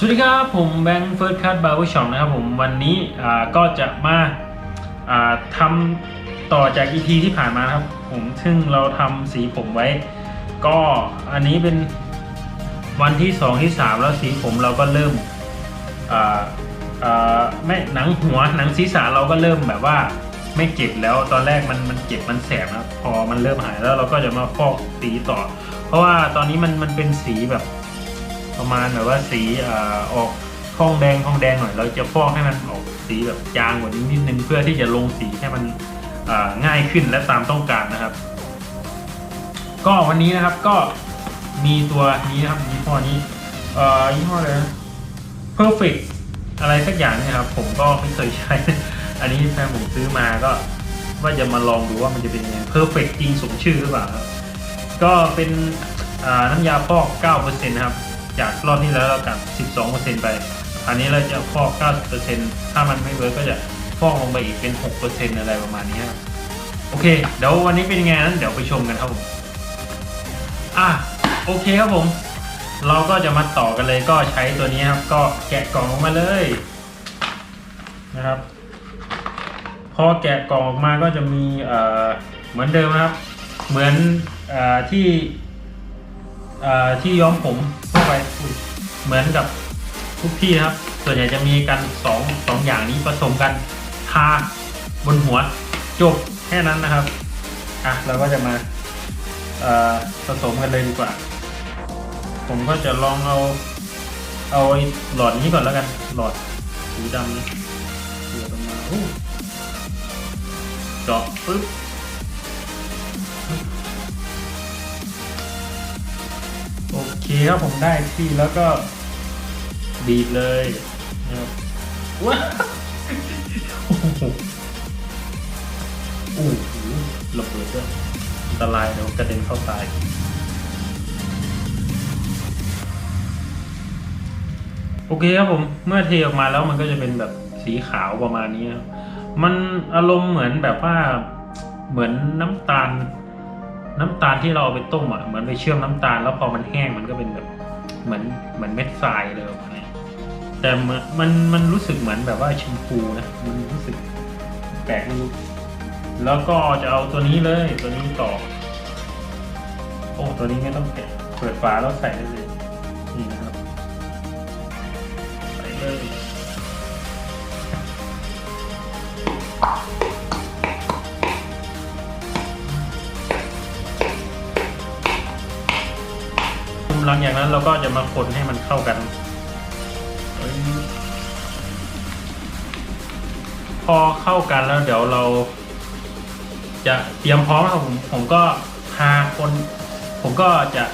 สวัสดีครับ ผมแบงค์เฟิร์สคัทบาร์เบอร์ช็อปนะครับผมวันนี้ก็จะมาาทำต่อจาก EP ที่ผ่านมาครับ ผมซึ่งเราทำสีผมไว้ ก็อันนี้เป็นวันที่ 2 ที่ 3 แล้วสีผมเราก็เริ่มไม่หนังหัวหนังศีรษะเราก็เริ่มแบบว่าไม่เจ็บแล้วตอนแรกมันมันเจ็บมันแสบนะพอมันเริ่มหายแล้วเราก็จะมาฟอกสีต่อ เพราะว่าตอนนี้มันมันเป็นสีแบบ ประมาณแบบว่าสีอออกทองแดงทองแดงหน่อย เราจะฟอกให้มันออกสีแบบจางกว่านี้นิดนึงเพื่อที่จะลงสีให้มันง่ายขึ้นและตามต้องการนะครับ ก็วันนี้นะครับก็มีตัวนี้นะครับยี่ห้อนี้เอ่อยี่ห้ออะไรนะ perfect อะไรสักอย่างเนะครับ ผมก็ไม่เคยใช้ อันนี้แฟนผมซื้อมาก็ว่าจะมาลองดูว่ามันจะเป็นยังไง perfect จริงสมชื่อหรือเปล่าครับก็เป็นน้ำยาฟอก 9%นะครับ จากรอบที่แล้วเรากัด 12%ไปอันนี้เราจะฟอก 90%ถ้ามันไม่เวิร์กก็จะฟอกลงไปอีกเป็น 6%อะไรประมาณนี้ครับโอเค เดี๋ยววันนี้เป็นยังไงนั้นเดี๋ยวไปชมกันครับผมอะโอเคครับผม เราก็จะมาต่อกันเลยก็ใช้ตัวนี้ครับ ก็แกะกล่องออกมาเลยนะครับ พอแกะกล่องออกมาก็จะมีเอ่อเหมือนเดิมนะครับ เหมือนอที่ที่ย้อมผมทั่วไป เหมือนกับทุกที่นะครับ ส่วนใหญ่จะมีกันสองสองอย่างนี้ผสมกันทาบนหัวจบแค่นั้นนะครับ อะเราก็จะมาผสมกันเลยดีกว่า ผมก็จะลองเอา เอาหลอดนี้ก่อนแล้วกัน หลอดสีดำนี้เสียบออกมาเจาะปึ๊บ โอเครับผมได้ที่แล้วก็บีบเลยนะครับว้าโอ้โหโอ้โหระเบิดด้วยอันตรายเดี๋ยวกระเด็นเข้าตายโอเคครับผมเมื่อเทออกมาแล้วมันก็จะเป็นแบบสีขาวประมาณนี้ มันอารมณ์เหมือนแบบว่าเหมือนน้ำตาล น้ำตาลที่เราเอาไปต้มอะเหมือนไปเชื่อมน้ำตาล แล้วพอมันแห้งมันก็เป็นแบบเหมือนเหมือนเม็ดทรายเลยประมาณนี้แต่มันมันมันรู้สึกเหมือนแบบว่าชมพูนะมันรู้สึกแปลกรู้แล้วก็จะเอาตัวนี้เลยตัวนี้ต่อ โอ้ตัวนี้ไม่ต้องแกะเปิดฝาแล้วใส่ได้เลยนี่นะครับใส่เลย หลังจากนั้นเราก็จะมาคนให้มันเข้ากันอพอเข้ากันแล้วเดี๋ยวเรา จะเตรียมพร้อมครับผมผมก็พาคน ผมก็จะ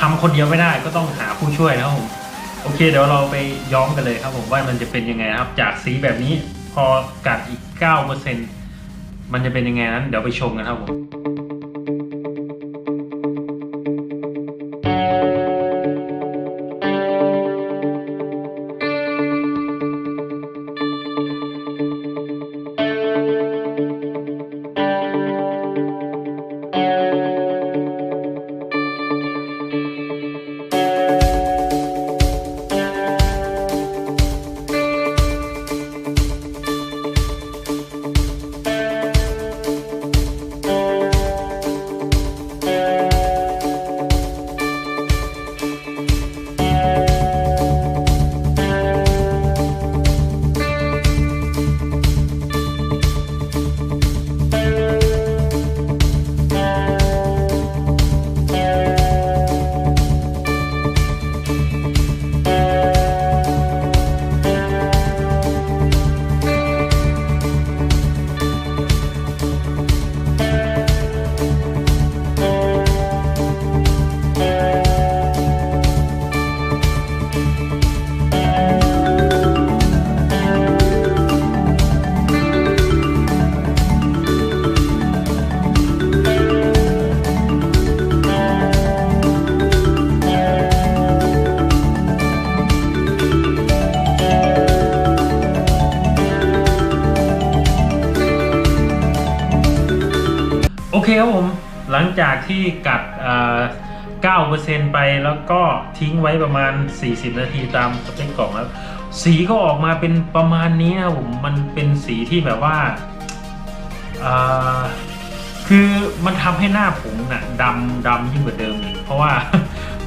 ทำคนเดียวไม่ได้ก็ต้องหาผู้ช่วยนะครับผมโอเค เดี๋ยวเราไปย้อมกันเลยครับผมว่ามันจะเป็นยังไงครับ จากสีแบบนี้พอกัดอีก 9%มันจะเป็นยังไงนั้น เดี๋ยวไปชมกันครับผม โอเคครับผม หลังจากที่กัด9%ไปแล้วก็ทิ้งไว้ประมาณ 40 นาทีตามสเปคกล่องแล้วสีก็ออกมาเป็นประมาณนี้นะครับผมมันเป็นสีที่แบบว่าคือมันทำให้หน้าผมน่ะดำดำยิ่งกว่าเดิมอีกเพราะว่า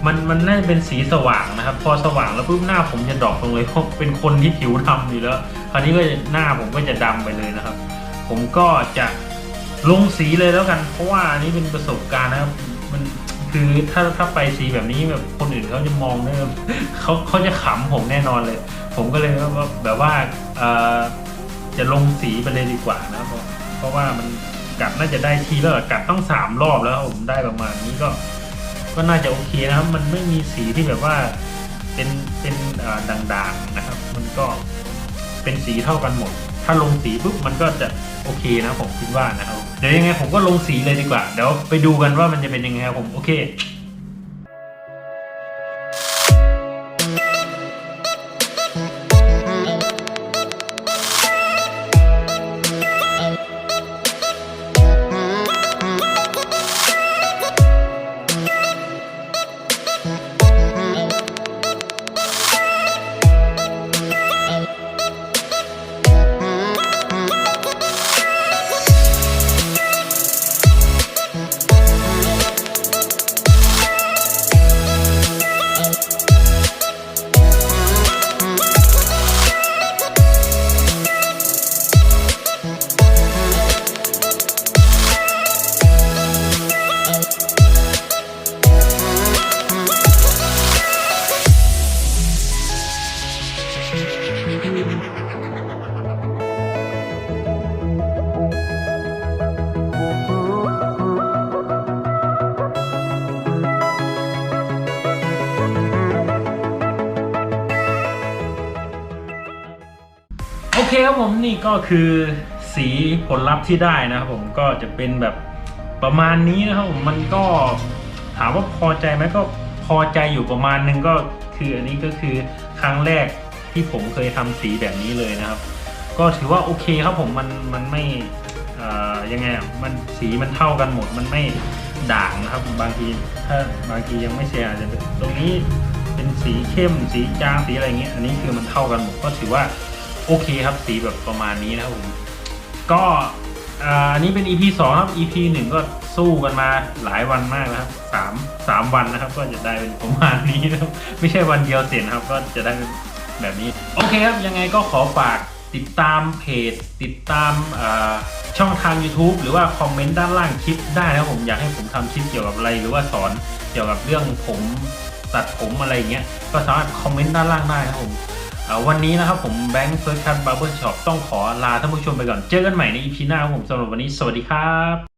มันมันน่าจะเป็นสีสว่างนะครับ พอสว่างแล้วปุ๊บหน้าผมจะดรอกลงเลยเพราะเป็นคนที่ผิวดำอยู่แล้วคราวนี้ก็หน้าผมก็จะดำไปเลยนะครับ ผมก็จะ ลงสีเลยแล้วกัน เพราะว่าอันนี้เป็นประสบการณ์นะครับมันคือถ้าถ้าไปสีแบบนี้แบบคนอื่นเขาจะมองเนี่ยเขาเขาจะขำผมแน่นอนเลย ผมก็เลยว่าแบบว่าเอ่อจะลงสีไปเลยดีกว่านะครับเพราะเพราะว่ามันกัดน่าจะได้ทีแล้วกัดต้องสามรอบแล้วผมได้ประมาณนี้ก็ ก็น่าจะโอเคนะครับ มันไม่มีสีที่แบบว่าเป็นเป็นด่างๆนะครับ มันก็เป็นสีเท่ากันหมด ถ้าลงสีปุ๊บมันก็จะโอเคนะผมคิดว่านะครับ ดี๋ยวยังไงผมก็ลงสีเลยดีกว่า เดี๋ยวไปดูกันว่ามันจะเป็นยังไงครับผม โอเค เคครับผมนี่ก็คือสีผลลัพธ์ที่ได้นะครับผมก็จะเป็นแบบประมาณนี้นะครับผมมันก็ถามว่าพอใจไหมก็พอใจอยู่ประมาณนึงก็คืออันนี้ก็คือครั้งแรกที่ผมเคยทำสีแบบนี้เลยนะครับ ก็ถือว่าโอเคครับผมมันมันไม่อ่อยังไงอะมันสีมันเท่ากันหมดมันไม่ด่างนะครับบางทีถ้าบางทียังไม่เสียอาจจะเป็นตรงนี้เป็นสีเข้มสีจางสีอะไรเงี้ยอันนี้คือมันเท่ากันหมดก็ถือว่า โอเคครับสีแบบประมาณนี้นะครับผมก็อ่าอันนี้เป็น EP 2 ครับ EP 1 ก็สู้กันมาหลายวันมากนะครับสามสามวันนะครับ ก็จะได้เป็นประมาณนี้นะครับ ไม่ใช่วันเดียวเสร็จนะครับ ก็จะได้เป็นแบบนี้ โอเคครับ ยังไงก็ขอฝากติดตามเพจ ติดตามช่องทาง YouTube หรือว่าคอมเมนต์ด้านล่างคลิปได้นะผมอยากให้ผมทำคลิปเกี่ยวกับอะไร หรือว่าสอนเกี่ยวกับเรื่องผมตัดผมอะไรอย่างเงี้ย ก็สามารถคอมเมนต์ด้านล่างได้นะผม วันนี้นะครับผมแบงค์เฟิร์สคัทบาร์เบอร์ช็อปต้องขอลาท่านผู้ชมไปก่อน เจอกันใหม่ในอีพีหน้าผมสำหรับวันนี้ สวัสดีครับ